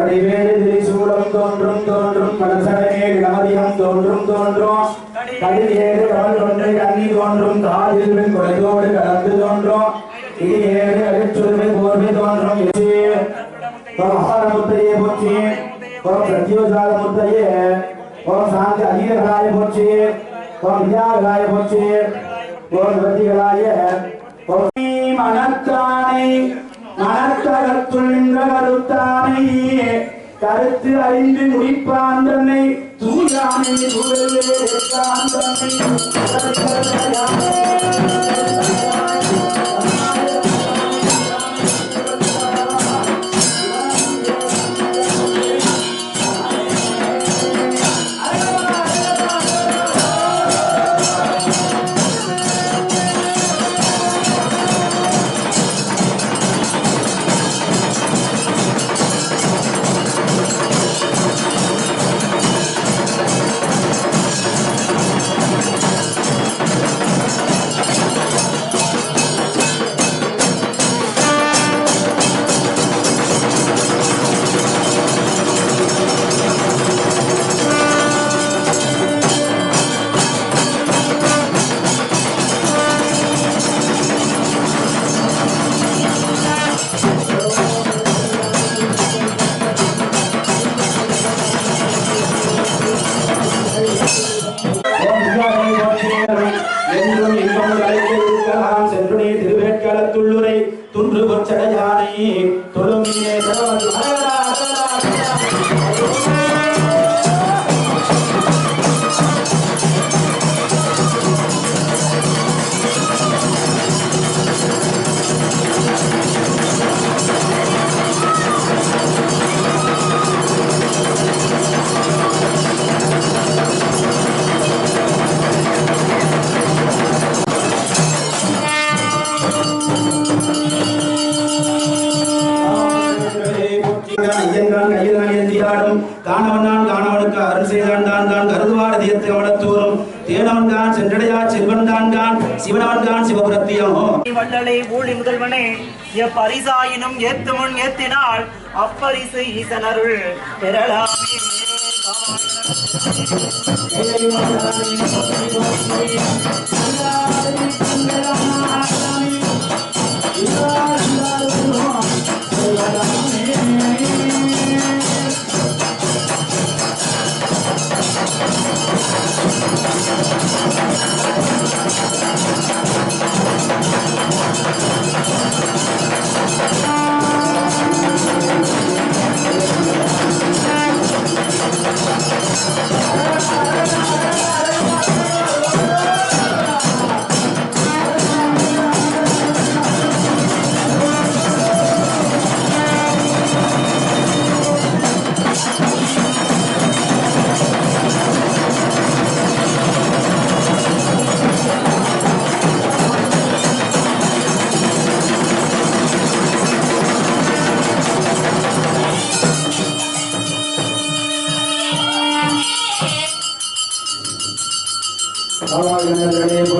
வடிவேலு திரிசூலம் தோன்றும் தோன்றும். பலசடமே விடாதியம் தோன்றும் தோன்றும். கடில் ஏறு கடல் ஒன்றை கண்ணி தோன்றும். காதில் வெண் குலைதோடு கலந்து தோன்றும். இது ஏறு அழிச்சுருமை போர்வை தோன்றும். முத்தையே போச்சு ஓம் பிரத்யோஜால முத்தையே ஓம் சாந்தி அதிகராய போச்சு ஓம் வித்யாகராய போச்சு ஓம் விருத்திகளாய ஓம் மனத்தானை மனத்தகத்துள் கருத்தானை கருத்து அறிந்து முடிப்பான் தன்னை. தூயானை சிவபுரத்தியமோ ஊழி முதல்வனே எப்பரிசாயினும் ஏத்து முன் ஏத்தினால் அப்பரிசு ஈசனருள் பெறலாமே. பாவாயினர்களே பொற்றியேன் Thank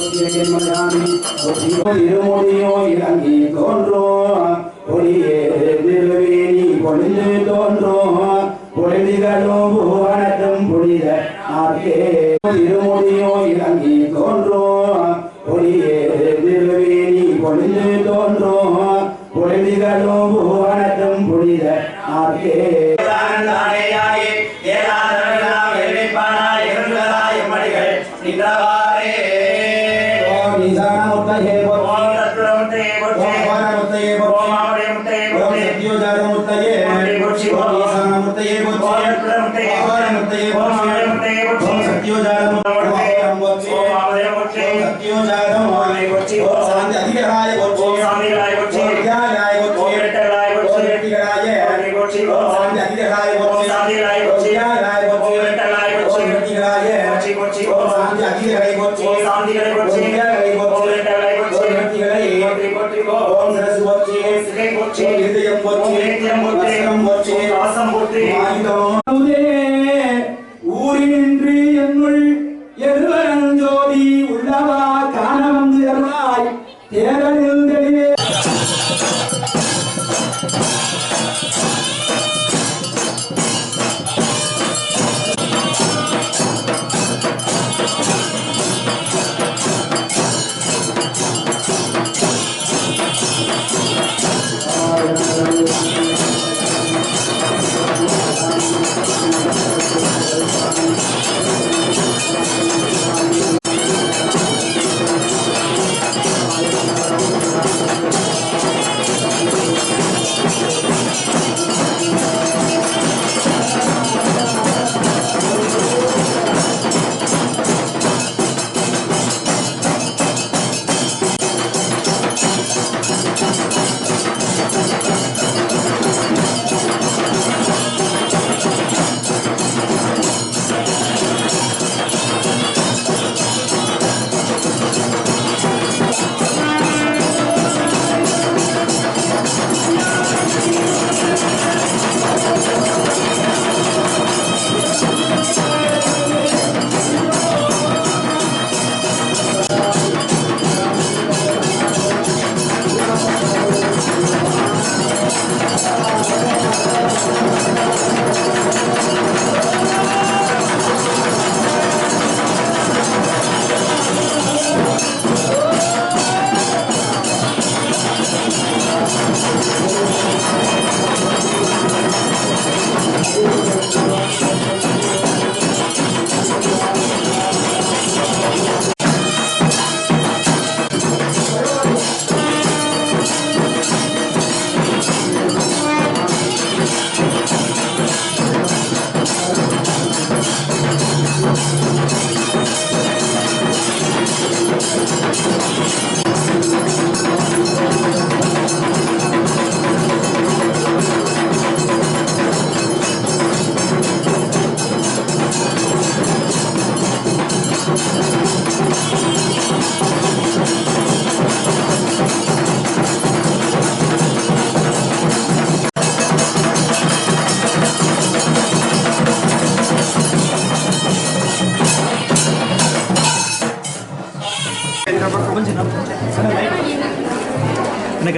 பொற்றியோ இருமுடியோ இறங்கி தோன்றோ பொடியே திருவேணி பொழிந்து தோன்றோ பொழிதிகளும் பூவனத்தும் புனித ஆர்க்கே இருமுடியோ இறங்கி தோன்றோ பொடியே திருவேணி பொழிந்து தோன்றோ பொழிதிகளும் பூவனத்தும் புனித ஆர்க்கே தானேயாயே ஏதானவெல்லாம் எல்லைப்பானாய் இருந்ததாய் மடிகள் நின்றவாறே ஓம் ஈசானமுத்தையே போற்றி ஓம் தத்துவமுத்தே ஓம் போற்றி வானமுத்தையே ஓம் போற்றி ஆவடையமுத்தே ஓம் போற்றி சத்யோஜாதமுத்தையே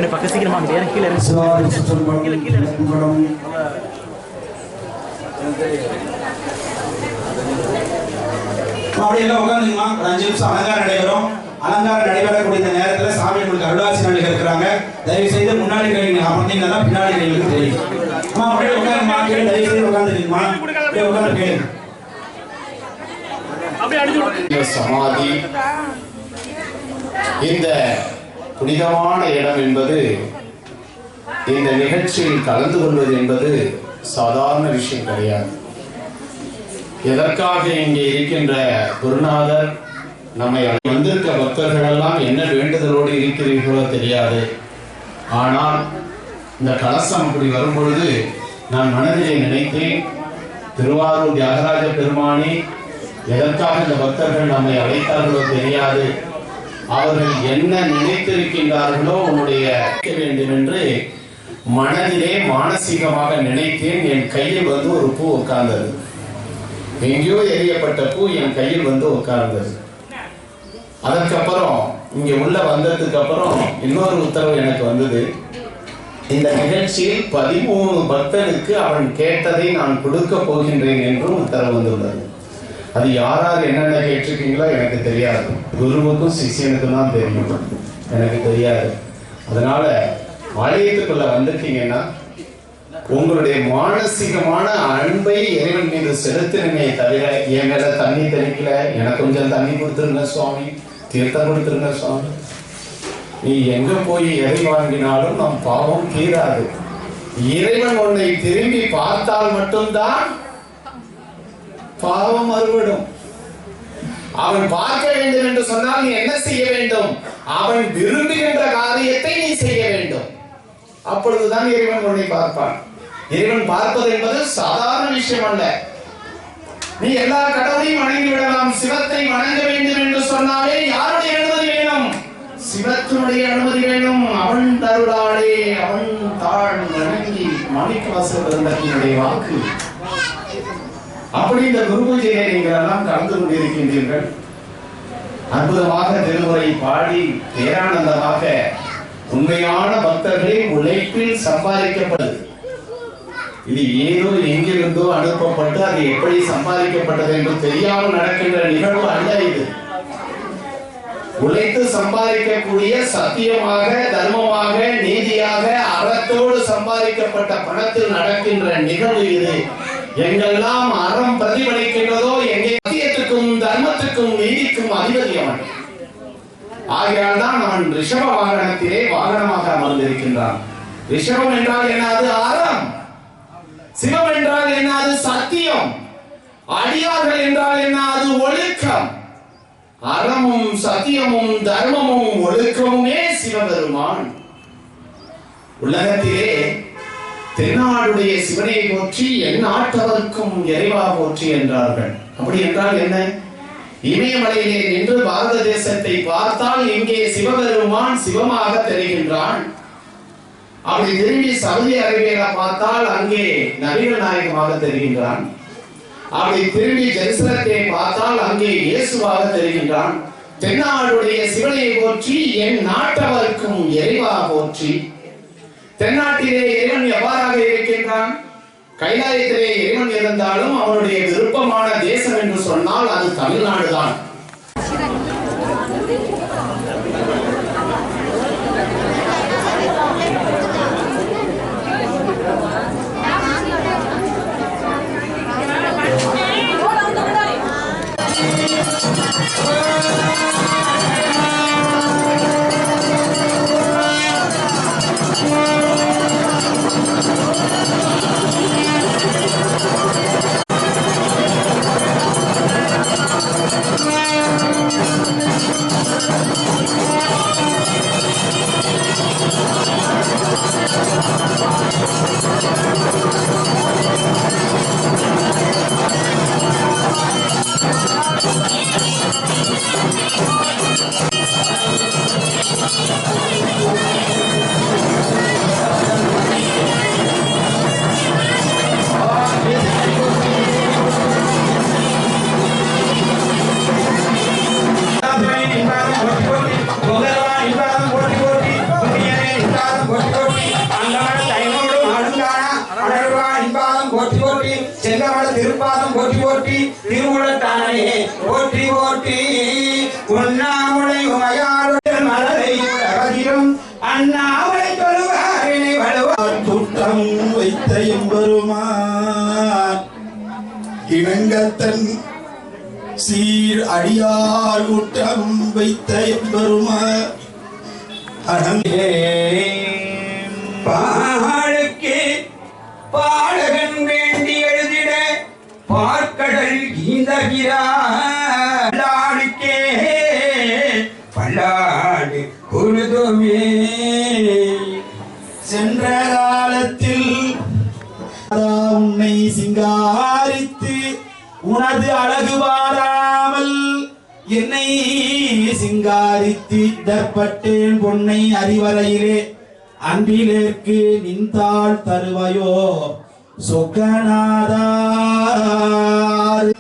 என்ன பக்கம் சீக்கிரமா அங்கே ஏன் கீழே உட்காந்துங்கம்மா அஞ்சு நிமிஷம் அலங்காரம் நடைபெறும். அலங்காரம் நடைபெறக்கூடிய இந்த நேரத்தில் சாமி உங்களுக்கு அருளாசி நடிகர் இருக்கிறாங்க தயவு செய்து முன்னாடி கைங்க அப்படிங்கன்னா பின்னாடி கைகளுக்கு தெரியும். அம்மா அப்படியே உட்காருமா கீழே தயவு செய்து உட்காந்துருக்குமா அப்படியே உட்காந்து கேளுங்க இந்த சமாதி இந்த புனிதமான இடம் என்பது இந்த நிகழ்ச்சியில் கலந்து கொள்வது என்பது சாதாரண விஷயம் கிடையாது. எதற்காக இங்கே இருக்கின்ற குருநாதர் நம்மை வந்திருக்க பக்தர்கள் எல்லாம் என்ன வேண்டுதலோடு இருக்கிறீர்களோ தெரியாது. ஆனால் இந்த கலசம் அப்படி வரும்பொழுது நான் மனதிலே நினைத்தேன் திருவாரூர் தியாகராஜ பெருமானி எதற்காக இந்த பக்தர்கள் நம்மை அழைத்தார்களோ தெரியாது. அவர்கள் என்ன நினைத்திருக்கின்றார்களோ உன்னுடைய வேண்டும் என்று மனதிலே மானசீகமாக நினைத்தேன். என் கையில் வந்து ஒரு பூ உட்கார்ந்தது. எங்கேயோ எரியப்பட்ட பூ என் கையில் வந்து உட்கார்ந்தது. அதற்கப்புறம் இங்க உள்ள வந்ததுக்கு அப்புறம் இன்னொரு உத்தரவு எனக்கு வந்தது. இந்த நிகழ்ச்சியில் பதிமூணு பக்தனுக்கு அவன் கேட்டதை நான் கொடுக்க போகின்றேன் என்றும் உத்தரவு வந்துள்ளது. அது யார் யார் என்னென்ன கேட்டிருக்கீங்களோ எனக்கு தெரியாது. குருவுக்கும் சிஷியனுக்கும் தான் தெரியும். எனக்கு தெரியாது. அதனால ஆலயத்துக்குள்ள வந்திருக்கீங்கன்னா உங்களுடைய மானசீகமான அன்பை இறைவன் மீது செலுத்தினமே தவிர என் மேல தண்ணி தெளிக்கல எனக்கு கொஞ்சம் தண்ணி கொடுத்துருங்க சுவாமி. தீர்த்தம் கொடுத்துருங்க சுவாமி. நீ எங்க போய் எதை வாங்கினாலும் நம் பாவம் தீராது. இறைவன் உன்னை திரும்பி பார்த்தால் மட்டும்தான் பாவம் அறுபடும் அவன் பார்க்க வேண்டும் என்று சொன்னால் நீ என்ன செய்ய வேண்டும்? அவன் விரும்புகின்ற காரியத்தை நீ செய்ய வேண்டும். அப்பொழுதுதான் இறைவன் உன்னை பார்ப்பான். இறைவன் பார்ப்பது என்பது சாதாரண விஷயம் அல்ல. நீ எல்லா கடவுளையும் வணங்கி விடலாம் சிவத்தை வணங்க வேண்டும் என்று சொன்னாலே யாருடைய அனுமதி வேணும்? சிவத்தினுடைய அனுமதி வேணும். அவன் தருளாளே அவன் தாழ் வணங்கி மாணிக்க வாசல் வாக்கு. அப்படி இந்த குரு பூஜையை நீங்கள் எல்லாம் கலந்து கொண்டிருக்கின்றீர்கள். அற்புதமாக திருமுறை பாடி பேரானந்தமாக உண்மையான பக்தர்களின் உழைப்பில் சம்பாதிக்கப்படுது இது ஏதோ எங்கிருந்தோ அனுப்பப்பட்டு அது எப்படி சம்பாதிக்கப்பட்டது என்று தெரியாமல் நடக்கின்ற நிகழ்வு அல்ல இது. உழைத்து சம்பாதிக்கக்கூடிய சத்தியமாக தர்மமாக நீதியாக அறத்தோடு சம்பாதிக்கப்பட்ட பணத்தில் நடக்கின்ற நிகழ்வு இது. எங்கெல்லாம் அறம் பிரதிபலிக்கின்றதோ எங்கே சத்தியத்துக்கும் தர்மத்துக்கும் நீதிக்கும் அதிபதி அவன் ஆகையால் தான் அவன் ரிஷப வாகனத்திலே வாகனமாக அமர்ந்திருக்கின்றான். ரிஷபம் என்றால் என்னது? அறம். சிவம் என்றால் என்னது? சத்தியம். அடியார்கள் என்றால் என்னது? ஒழுக்கம். அறமும் சத்தியமும் தர்மமும் ஒழுக்கமுமே சிவபெருமான். உலகத்திலே திருநாளுடைய சிவனை போற்றி என் நாட்டவர்க்கும் இறைவா போற்றி என்றார்கள். அப்படி என்றால் என்ன? இமயமலையிலே நின்று பாரத தேசத்தை பார்த்தால் இங்கே சிவபெருமான் சிவமாக தெரிகின்றான். அப்படி திரும்பி சவுதி அரேபியா பார்த்தால் அங்கே நவீன நாயகமாக தெரிகின்றான். அப்படி திரும்பி ஜெருசலத்தை பார்த்தால் அங்கே இயேசுவாக தெரிகின்றான். தென்னாடுடைய சிவனை போற்றி என் நாட்டவர்க்கும் எரிவா போற்றி தென்னாட்டிலே இறைவன் எவ்வாறாக இருக்கின்றான்? கைலாயத்திலே இறைவன் இருந்தாலும் அவனுடைய விருப்பமான தேசம் என்று சொன்னால் அது தமிழ்நாடுதான். திருப்பாதம் அண்ணாவை அண்ணாமலை தொழுவாரினை வலுவார் குற்றம் வைத்த எம்பெருமான். இணங்கத்தன் சீர் அடியார் குற்றம் வைத்த எம்பெருமான். அடங்கே பாழுக்கு பாடகன் வேண்டி எழுதிட பார்க்கடல் கீந்தகிறார். உன்னை சிங்காரித்து உனது அழகு வாராமல் என்னை சிங்காரித்து இடப்பட்டேன் பொன்னை அறிவரையிலே அன்பிலேற்கு நின்றாள் தருவையோ சொக்கநாதார்.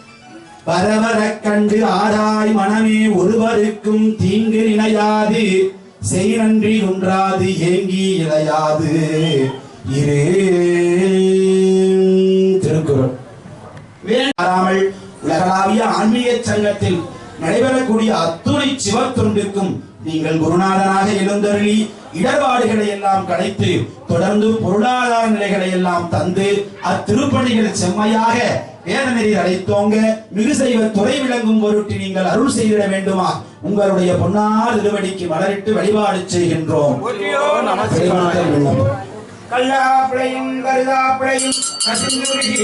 வரவரக் கண்டு ஆராய் மனமே ஒருவருக்கும் தீங்கு நினையாது. செய் நன்றி ஒன்றாது ஏங்கி இழையாது. இரு. வேண்டாமல் உலகளாவிய ஆன்மீக சங்கத்தில் நடைபெறக்கூடிய அத்துணை சிவத்தொண்டுக்கும் நீங்கள் குருநாதனாக எழுந்தருளி இடர்பாடுகளை எல்லாம் களைத்து தொடர்ந்து பொருளாதார நிலைகளை எல்லாம் தந்து அத்திருப்பணிகள் செம்மையாக வேதநெறி அழைத்தோங்க மிகு செய்வ துறை விளங்கும் பொருட்டு நீங்கள் அருள் செய்திட வேண்டுமா? உங்களுடைய பொன்னார் திருவடிக்கு மலரிட்டு வழிபாடு செய்கின்றோம். பெருமாள் விண்ணப்பம். கல்லாப்பிளையும் கருதாப்பிளையும் கசிந்துருகி